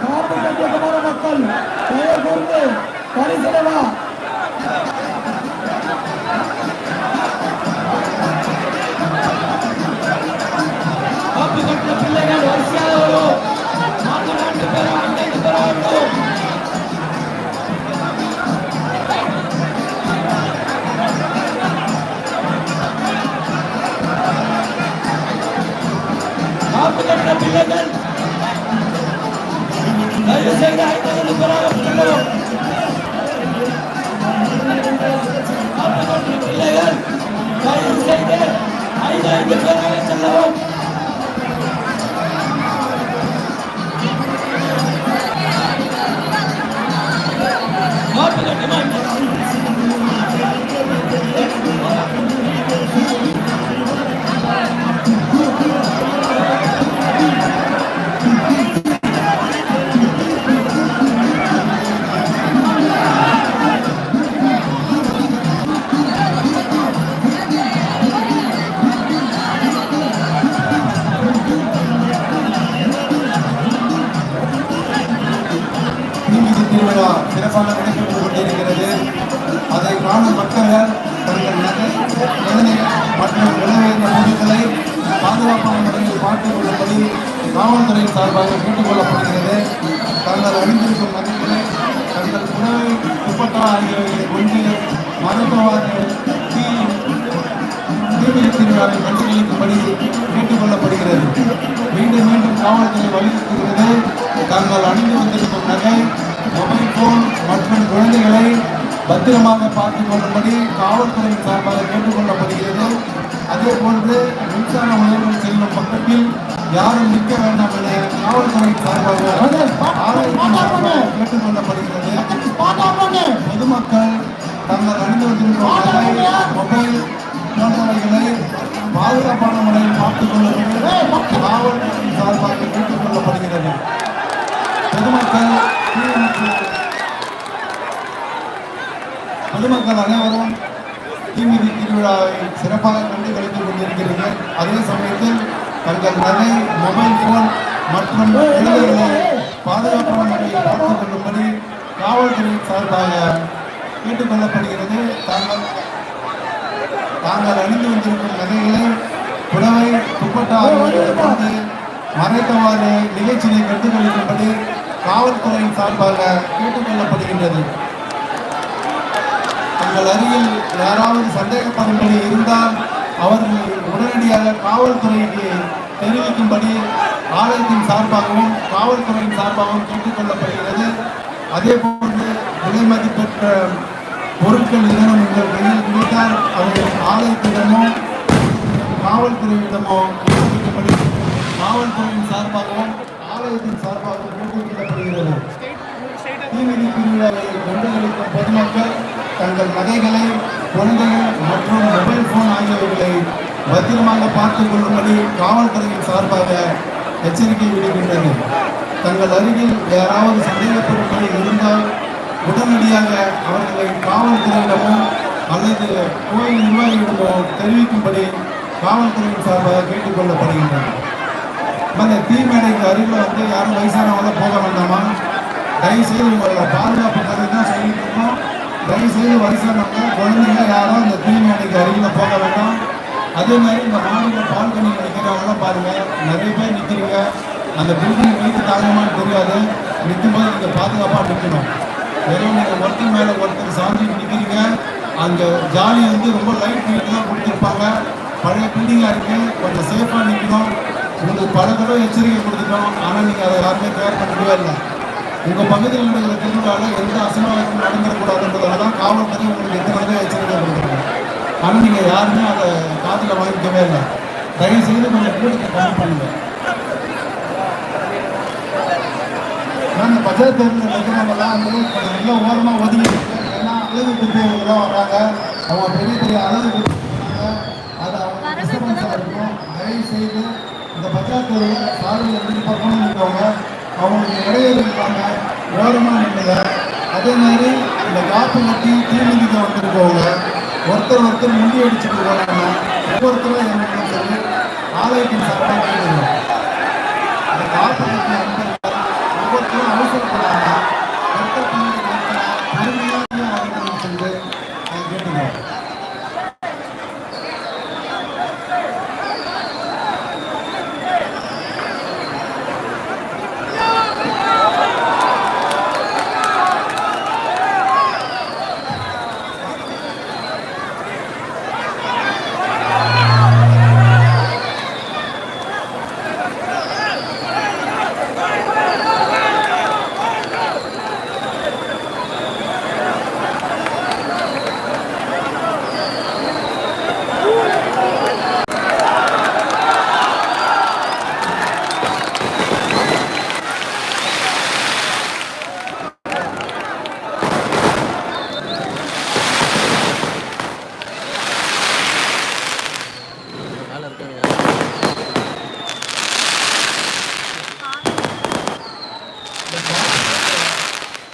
காப்பீட்டு மக்கள் தயவு கொண்டு பரிசீலவா பத்திரமாக பார்த்துக் கொள்ளும்படி காவல்துறையின் சார்பாக கேட்டுக் கொள்ளப்படுகிறது. அதே போன்று மின்சார உயர்வு செல்லும் பக்கத்தில் யாரும் நிற்க வேண்டாம் என காவல்துறையின் சார்பாக ஆலயத்தின் கேட்டுக் கொள்ளப்படுகிறது. பொதுமக்கள் தங்கள் அணிந்து வந்திருக்கும் மொபைல் போன்றவைகளை பாதுகாப்பான முறையில் பார்த்துக் கொள்ளும்படி காவல்துறையின் சார்பாக கேட்டுக் கொள்ளப்படுகிறது. பொதுமக்கள் பொதுமக்கள் அனைவரும் தீமிதி திருவிழாவை சிறப்பாக கண்டு கழித்துக் கொண்டிருக்கிறது. அதே சமயத்தில் தங்கள் நகை மொபைல் போன் மற்றும் குழந்தைகளை பாதுகாப்பான முறையில் பார்த்துக் கொள்ளும்படி காவல்துறையின் சார்பாக கேட்டுக் கொள்ளப்படுகிறது. தாங்கள் தாங்கள் அணிந்து வந்திருக்கும் நகைகளை புடவை துப்பட்டா ஆகியவற்றை மறைத்தவாறு நிகழ்ச்சியை கண்டுகளிக்கும்படி காவல்துறையின் சார்பாக கேட்டுக் உங்கள் அருகில் யாராவது சந்தேகப்படும்படி இருந்தால் அவர்கள் உடனடியாக காவல்துறைக்கு தெரிவிக்கும்படி ஆலயத்தின் சார்பாகவும் காவல்துறையின் சார்பாகவும் கேட்டுக்கொள்ளப்படுகிறது அதே போன்று விலை மதிப்பெற்ற பொருட்கள் ஏதேனும் உங்கள் கையில் கிடைத்தால் அவர்கள் ஆலயத்திடமோ காவல்துறையிடமோ தெரிவிக்கும்படி காவல்துறையின் சார்பாகவும் ஆலயத்தின் சார்பாகவும் கேட்டுக்கொள்ளப்படுகிறது. கொள்ளப்படுகிறது தீமிதி திருவிழாவை பொதுமக்கள் தங்கள் நகைகளை குழந்தைகள் மற்றும் மொபைல் போன் ஆகியவர்களை பத்திரமாக பார்த்துக் கொள்ளும்படி காவல்துறையின் சார்பாக எச்சரிக்கை விடுகின்றனர் தங்கள் அருகில் யாராவது சந்தேகப்படும்படி இருந்தால் உடனடியாக அவர்களை காவல்துறையிடமோ அல்லது கோயில் நிர்வாகியிடமோ தெரிவிக்கும்படி காவல்துறையின் சார்பாக கேட்டுக்கொள்ளப்படுகின்றன அந்த தீமேடைக்கு அருகில் வந்து யாரும் வயசானவங்க போக வேண்டாமா? தயவு செய்து உங்களோட பாதுகாப்பு கருதி தான் சொல்லிட்டு இருக்கோம். தயவு செய்து மக்கள் குழந்தைங்க யாரும் இந்த தீமேடைக்கு அருகில் போக வேண்டாம். அதே மாதிரி இந்த மாநில பால்கனியில் நிற்கிறவங்களாம் பாருங்கள் நிறைய பேர் நிற்கிறீங்க அந்த பில்டிங் வீட்டு தாங்கமானு தெரியாது. நிற்கும்போது நீங்கள் பாதுகாப்பாக நிற்கணும் வெறும் நீங்கள் ஒருத்தர் மேலே ஒருத்தர் சாஞ்சிட்டு நிற்கிறீங்க அந்த ஜாலி வந்து ரொம்ப லைட் வெயிட் தான் கொடுத்துருப்பாங்க. பழைய பில்டிங்காக இருக்குது கொஞ்சம் சேஃபாக நிற்கணும் உங்களுக்கு பல தடவை எச்சரிக்கை கொடுத்துட்டோம். ஆனால் நீங்கள் அதை யாருமே கேர் பண்ணிக்கவே இல்லை. உங்கள் பகுதியில் நடக்கிற திருவிழாவில் எந்த அசம்பாவிதமும் நடந்துடக்கூடாதுன்றதால தான் காவல்துறை உங்களுக்கு எத்தனை எச்சரிக்கை கொடுத்துருக்கோம் ஆனால் நீங்கள் யாருமே அதை காதில் வாங்கிக்கவே இல்லை. தயவு செய்து கொஞ்சம் கூட்டத்தை கம்மி பண்ணுங்க. ஆனா, இந்த பட்ஜெட் தேர்தலில் இருக்கிறவங்கலாம் வந்து நல்ல ஓரமாக ஒதுங்கி. ஏன்னா அழகு குத்தியவங்களாம் வராங்க அவங்க பெரிய பெரிய அழகு குத்திருக்காங்க அது அவங்க டிஸ்டர்பன்ஸாக இருக்கும் தயவு செய்து இந்த பட்ஜெட் தேர்தலில் சாலையில் இருந்து பக்கமும் நிற்கவங்க அவங்களுக்கு ஓரமாக நின்றுங்க அதே மாதிரி இந்த காப்பு கட்டி தீமிதிக்க வந்திருக்கவங்க ஒருத்தர் ஒருத்தர் முண்டி அடிச்சுட்டு போகிறாங்க ஒவ்வொருத்தரும் என்ன சொல்லி ஆலயத்தின் சட்டம் அந்த காப்பு கட்டி ஒவ்வொருத்தரும் அவசரப்படுறாங்க ஒருத்தர் பின்னாடி ஒருத்தர் பொறுமையாக வரணும்னு சொல்லி நான் கேட்டுக்கிறோம்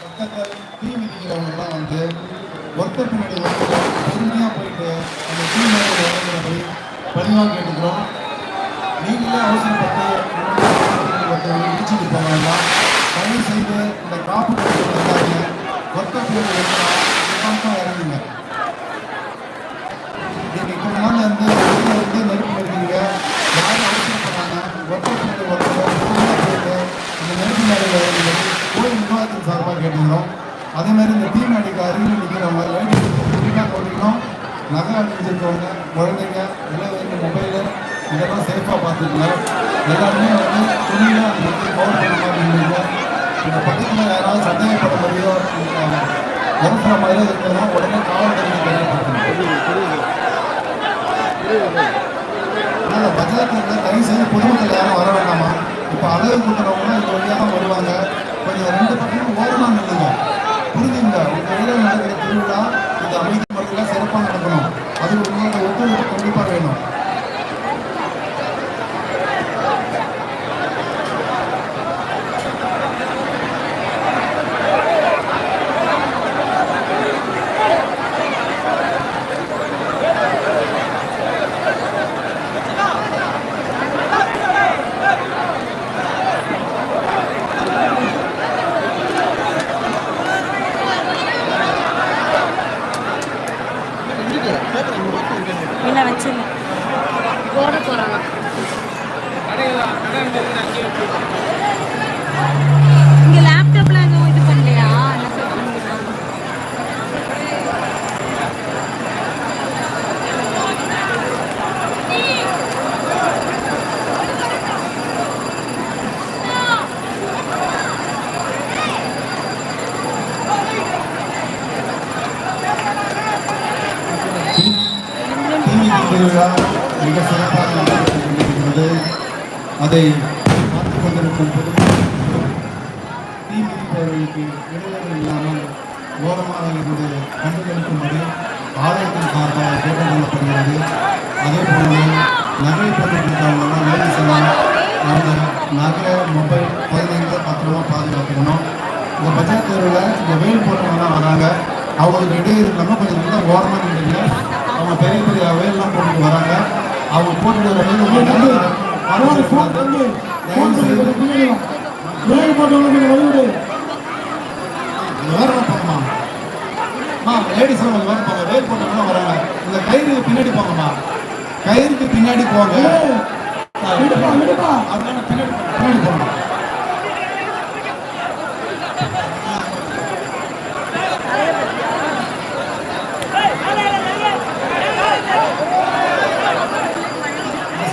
பக்கத்தில் தீ மிதிக்கிறவங்கலாம் வந்து ஒருத்தர் பின்னாடி ஒருத்தர் பொறுமையாக போயிட்டு அந்த தீ மேலே பணிவாக கேட்டுக்கிறோம் நீங்களே அவசரப்பட்டு இடிச்சுட்டு போக வேண்டாம். தயவு செய்து இந்த காப்பு கட்டி வந்தாங்க பேர் எடுக்கலாம் இறங்குங்க. நீங்க நாள் வந்து வெளியில இருந்து நெருப்பு இருக்கீங்க யாரும் அவசரப்படாம ஒருத்தர் போயிட்டு இந்த நெருப்பு மேடையில் கோயில் நிர்வாகத்தின் சார்பாக கேட்டுக்கிறோம். அதே மாதிரி இந்த டீ மேடைக்கு அருகில் நிற்கிறவங்க லைட் குறிப்பாக போட்டிக்கணும் நகை அணிஞ்சிருக்கவங்க குழந்தைங்க எல்லாம் வந்து மொபைலு இதெல்லாம் சேஃபாக பார்த்துக்கங்க. எல்லாருமே வந்து துணியாக அந்த மக்கள் கவர் பண்ண மாதிரி இந்த பக்கத்தில் யாராவது சந்தேகப்பட முடியோ உரசுற மாதிரி இருக்கிறதா உடனே காவல்துறைக்கு தெரியப்படுத்தணும் அதனால் பஞ்சாயத்தில் தயவு செய்து பொதுமக்கள் யாரும் வர வேண்டாமா? இப்போ அளவு கூட்டுறவங்க இந்த வழியாக தான் வருவாங்க. கொஞ்சம் ரெண்டு பக்கமும் ஓரமாக நில்லுங்க. புரிஞ்சுங்க உங்கள் ஊரில் நடக்கிற திருவிழா இந்த அமைதி முறையில் சிறப்பாக நடக்கணும். அது உங்களுக்கு ஒத்துழைப்பு கண்டிப்பாக வேணும். இல்லை அதை பார்த்துக் கொண்டிருக்கும் பொதுமக்கள் தீ மிதிப்பவர்களுக்கு இடையூறு இல்லாமல் ஓரமாக இருந்து கண்டுகளுக்கும்படி ஆலயத்தின் சார்பாக கேட்டுக்கொள்ளப்படுகிறது அதே போல நகை போட்டுருக்கிறவங்களாம் லேடிஸ் எல்லாம் அந்த நகை மொபைல் குழந்தைங்க பத்திரமா பாதுகாத்துக்கணும். இந்த பஜார் தெருவில் இந்த வெயில் போட்டவங்கலாம் வராங்க. அவங்களுக்கு இடையே இல்லாமல் கொஞ்சம் நல்லா ஓரமாக நின்றுங்க. அவங்க பெரிய பெரிய வேல்லாம் போட்டுட்டு வராங்க. அவங்க போட்டுட்டு வர பாதுகாக்கக்கூடாது. தயவு செய்து வேலை போட்டவங்களுக்கு வழிவிடு வேறு போங்கம்மா அம்மா லேடிஸ் கொஞ்சம் வேறு போங்க வராங்க. இந்த கயிறு பின்னாடி போங்கம்மா. கயிறுக்கு பின்னாடி போங்க. பின்னாடி பின்னாடி போங்க